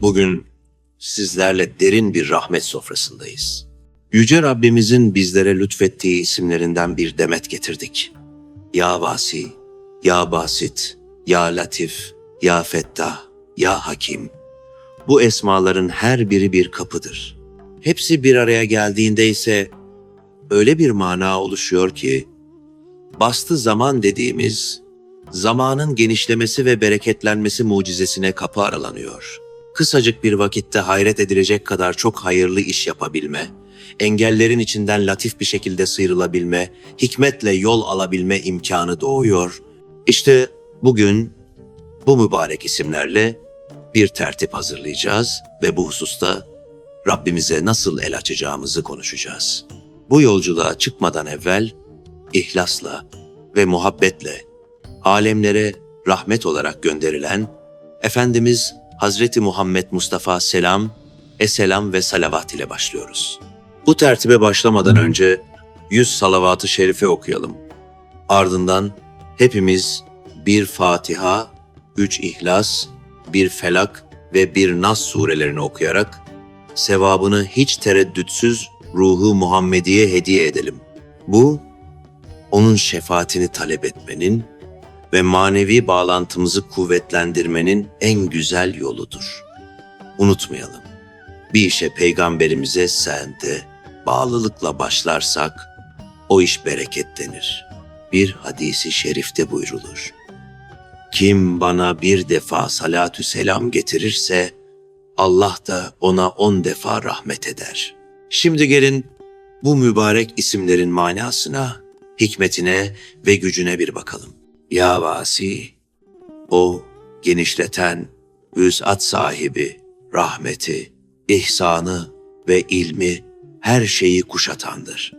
Bugün sizlerle derin bir rahmet sofrasındayız. Yüce Rabbimizin bizlere lütfettiği isimlerinden bir demet getirdik. Ya Vasi, Ya Basit, Ya Latif, Ya Fettah, Ya Hakim. Bu esmaların her biri bir kapıdır. Hepsi bir araya geldiğinde ise öyle bir mana oluşuyor ki, bastı zaman dediğimiz, zamanın genişlemesi ve bereketlenmesi mucizesine kapı aralanıyor. Kısacık bir vakitte hayret edilecek kadar çok hayırlı iş yapabilme, engellerin içinden latif bir şekilde sıyrılabilme, hikmetle yol alabilme imkanı doğuyor. İşte bugün bu mübarek isimlerle bir tertip hazırlayacağız ve bu hususta Rabbimize nasıl el açacağımızı konuşacağız. Bu yolculuğa çıkmadan evvel ihlasla ve muhabbetle alemlere rahmet olarak gönderilen Efendimiz Hazreti Muhammed Mustafa selam, eselam ve salavat ile başlıyoruz. Bu tertibe başlamadan önce 100 salavat-ı şerife okuyalım. Ardından hepimiz bir Fatiha, üç İhlas, bir Felak ve bir Nas surelerini okuyarak sevabını hiç tereddütsüz ruhu Muhammediye hediye edelim. Bu, onun şefaatini talep etmenin ve manevi bağlantımızı kuvvetlendirmenin en güzel yoludur. Unutmayalım. Bir işe peygamberimize sende bağlılıkla başlarsak o iş bereketlenir. Bir hadisi şerifte buyrulur. Kim bana bir defa salatü selam getirirse Allah da ona on defa rahmet eder. Şimdi gelin bu mübarek isimlerin manasına, hikmetine ve gücüne bir bakalım. Ya Vasi, o genişleten, vüsat sahibi, rahmeti, ihsanı ve ilmi her şeyi kuşatandır.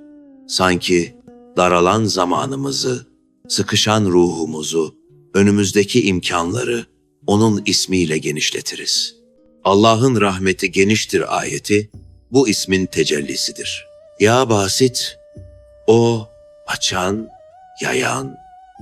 Sanki daralan zamanımızı, sıkışan ruhumuzu, önümüzdeki imkanları onun ismiyle genişletiriz. Allah'ın rahmeti geniştir ayeti bu ismin tecellisidir. Ya basit, o açan, yayan,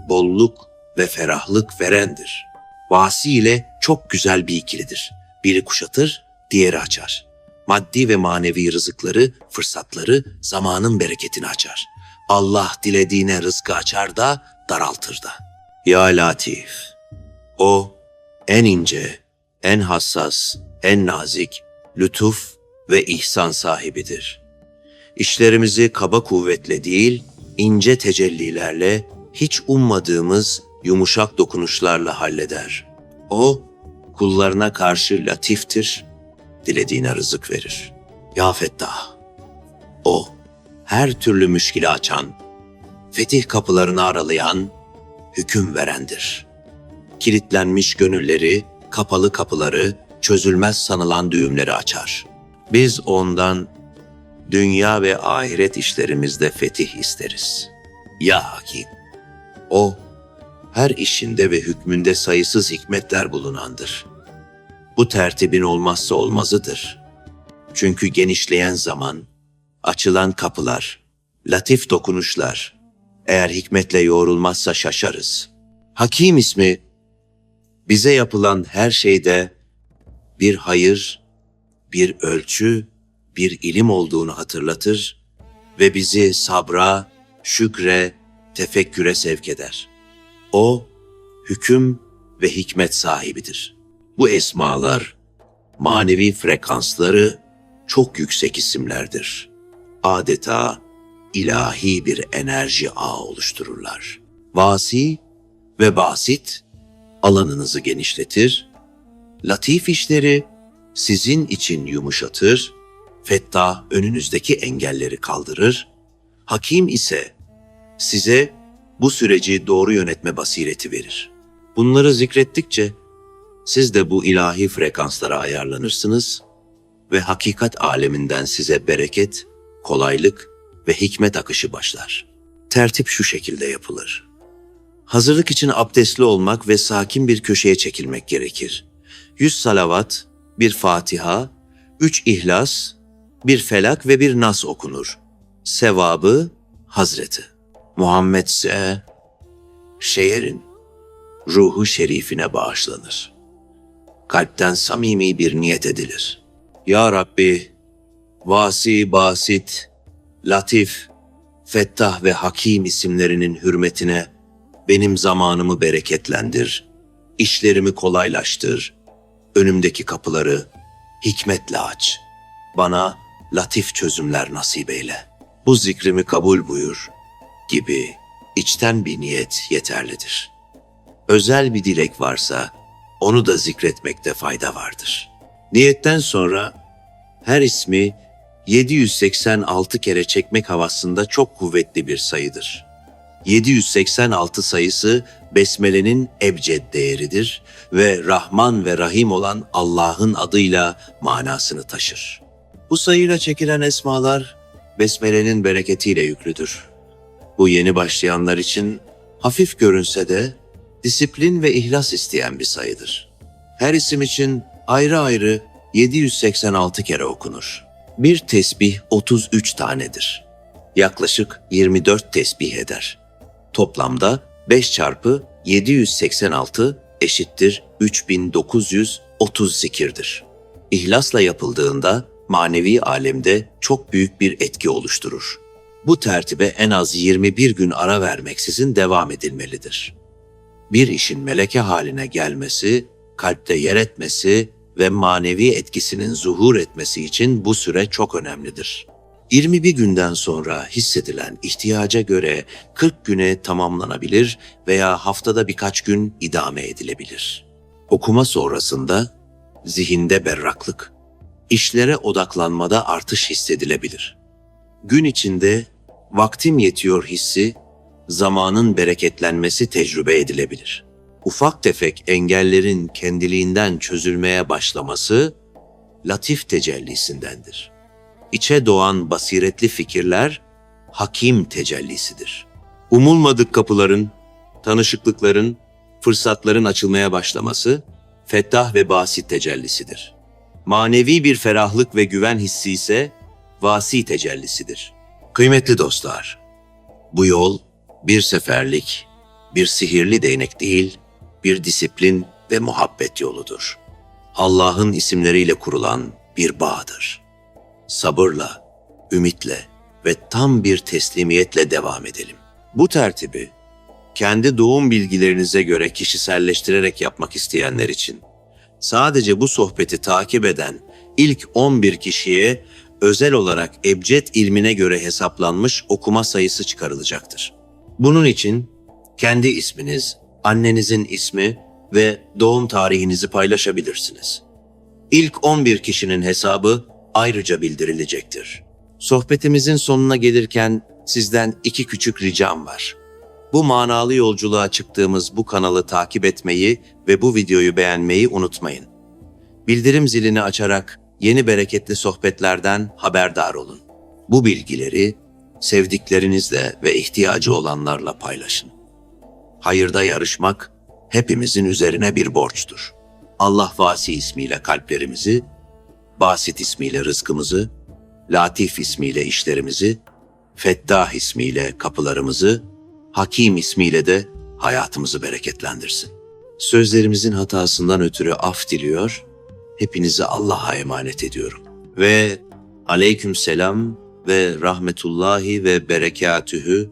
bolluk ve ferahlık verendir. Vasi ile çok güzel bir ikilidir. Biri kuşatır, diğeri açar. Maddi ve manevi rızıkları, fırsatları, zamanın bereketini açar. Allah dilediğine rızkı açar da daraltır da. Ya Latif, o en ince, en hassas, en nazik, lütuf ve ihsan sahibidir. İşlerimizi kaba kuvvetle değil, ince tecellilerle, hiç ummadığımız yumuşak dokunuşlarla halleder. O, kullarına karşı latiftir, dilediğine rızık verir. Ya Fettah, o, her türlü müşkili açan, fetih kapılarını aralayan, hüküm verendir. Kilitlenmiş gönülleri, kapalı kapıları, çözülmez sanılan düğümleri açar. Biz ondan dünya ve ahiret işlerimizde fetih isteriz. Ya Hakim, o her işinde ve hükmünde sayısız hikmetler bulunandır. Bu tertibin olmazsa olmazıdır. Çünkü genişleyen zaman, açılan kapılar, latif dokunuşlar, eğer hikmetle yoğrulmazsa şaşarız. Hakim ismi, bize yapılan her şeyde bir hayır, bir ölçü, bir ilim olduğunu hatırlatır ve bizi sabra, şükre, tefekküre sevk eder. O, hüküm ve hikmet sahibidir. Bu esmalar, manevi frekansları çok yüksek isimlerdir. Adeta ilahi bir enerji ağı oluştururlar. Vasi ve basit alanınızı genişletir, latif işleri sizin için yumuşatır, fettah önünüzdeki engelleri kaldırır, hakim ise size bu süreci doğru yönetme basireti verir. Bunları zikrettikçe siz de bu ilahi frekanslara ayarlanırsınız ve hakikat aleminden size bereket, kolaylık ve hikmet akışı başlar. Tertip şu şekilde yapılır. Hazırlık için abdestli olmak ve sakin bir köşeye çekilmek gerekir. Yüz salavat, bir Fatiha, üç İhlas, bir Felak ve bir Nas okunur. Sevabı Hazreti. Muhammed ise şehrin ruhu şerifine bağışlanır. kalpten samimi bir niyet edilir. Ya Rabbi, Vasi, Basit, Latif, Fettah ve Hakim isimlerinin hürmetine benim zamanımı bereketlendir, işlerimi kolaylaştır, önümdeki kapıları hikmetle aç. Bana latif çözümler nasip eyle. Bu zikrimi kabul buyur gibi içten bir niyet yeterlidir. Özel bir dilek varsa onu da zikretmekte fayda vardır. Niyetten sonra her ismi 786 kere çekmek havasında çok kuvvetli bir sayıdır. 786 sayısı Besmele'nin ebced değeridir ve Rahman ve Rahim olan Allah'ın adıyla manasını taşır. Bu sayıyla çekilen esmalar Besmele'nin bereketiyle yüklüdür. Bu yeni başlayanlar için hafif görünse de disiplin ve ihlas isteyen bir sayıdır. Her isim için ayrı ayrı 786 kere okunur. Bir tesbih 33 tanedir. Yaklaşık 24 tesbih eder. Toplamda 5 çarpı 786 eşittir 3930 zikirdir. İhlasla yapıldığında manevi alemde çok büyük bir etki oluşturur. Bu tertibe en az 21 gün ara vermeksizin devam edilmelidir. Bir işin meleke haline gelmesi, kalpte yer etmesi ve manevi etkisinin zuhur etmesi için bu süre çok önemlidir. 21 günden sonra hissedilen ihtiyaca göre 40 güne tamamlanabilir veya haftada birkaç gün idame edilebilir. Okuma sonrasında zihinde berraklık, işlere odaklanmada artış hissedilebilir. Gün içinde vaktim yetiyor hissi, zamanın bereketlenmesi tecrübe edilebilir. Ufak tefek engellerin kendiliğinden çözülmeye başlaması latif tecellisindendir. İçe doğan basiretli fikirler hakim tecellisidir. Umulmadık kapıların, tanışıklıkların, fırsatların açılmaya başlaması fettah ve basit tecellisidir. Manevi bir ferahlık ve güven hissi ise vasi tecellisidir. Kıymetli dostlar, bu yol bir seferlik, bir sihirli değnek değil, bir disiplin ve muhabbet yoludur. Allah'ın isimleriyle kurulan bir bağdır. Sabırla, ümitle ve tam bir teslimiyetle devam edelim. Bu tertibi kendi doğum bilgilerinize göre kişiselleştirerek yapmak isteyenler için sadece bu sohbeti takip eden ilk 11 kişiye özel olarak ebced ilmine göre hesaplanmış okuma sayısı çıkarılacaktır. Bunun için kendi isminiz, annenizin ismi ve doğum tarihinizi paylaşabilirsiniz. İlk 11 kişinin hesabı ayrıca bildirilecektir. Sohbetimizin sonuna gelirken sizden iki küçük ricam var. Bu manalı yolculuğa çıktığımız bu kanalı takip etmeyi ve bu videoyu beğenmeyi unutmayın. Bildirim zilini açarak yeni bereketli sohbetlerden haberdar olun. Bu bilgileri sevdiklerinizle ve ihtiyacı olanlarla paylaşın. Hayırda yarışmak hepimizin üzerine bir borçtur. Allah Vasi ismiyle kalplerimizi, Basit ismiyle rızkımızı, Latif ismiyle işlerimizi, Fettah ismiyle kapılarımızı, Hakim ismiyle de hayatımızı bereketlendirsin. Sözlerimizin hatasından ötürü af diliyor, hepinizi Allah'a emanet ediyorum. Ve aleyküm selam ve rahmetullahi ve berekatühü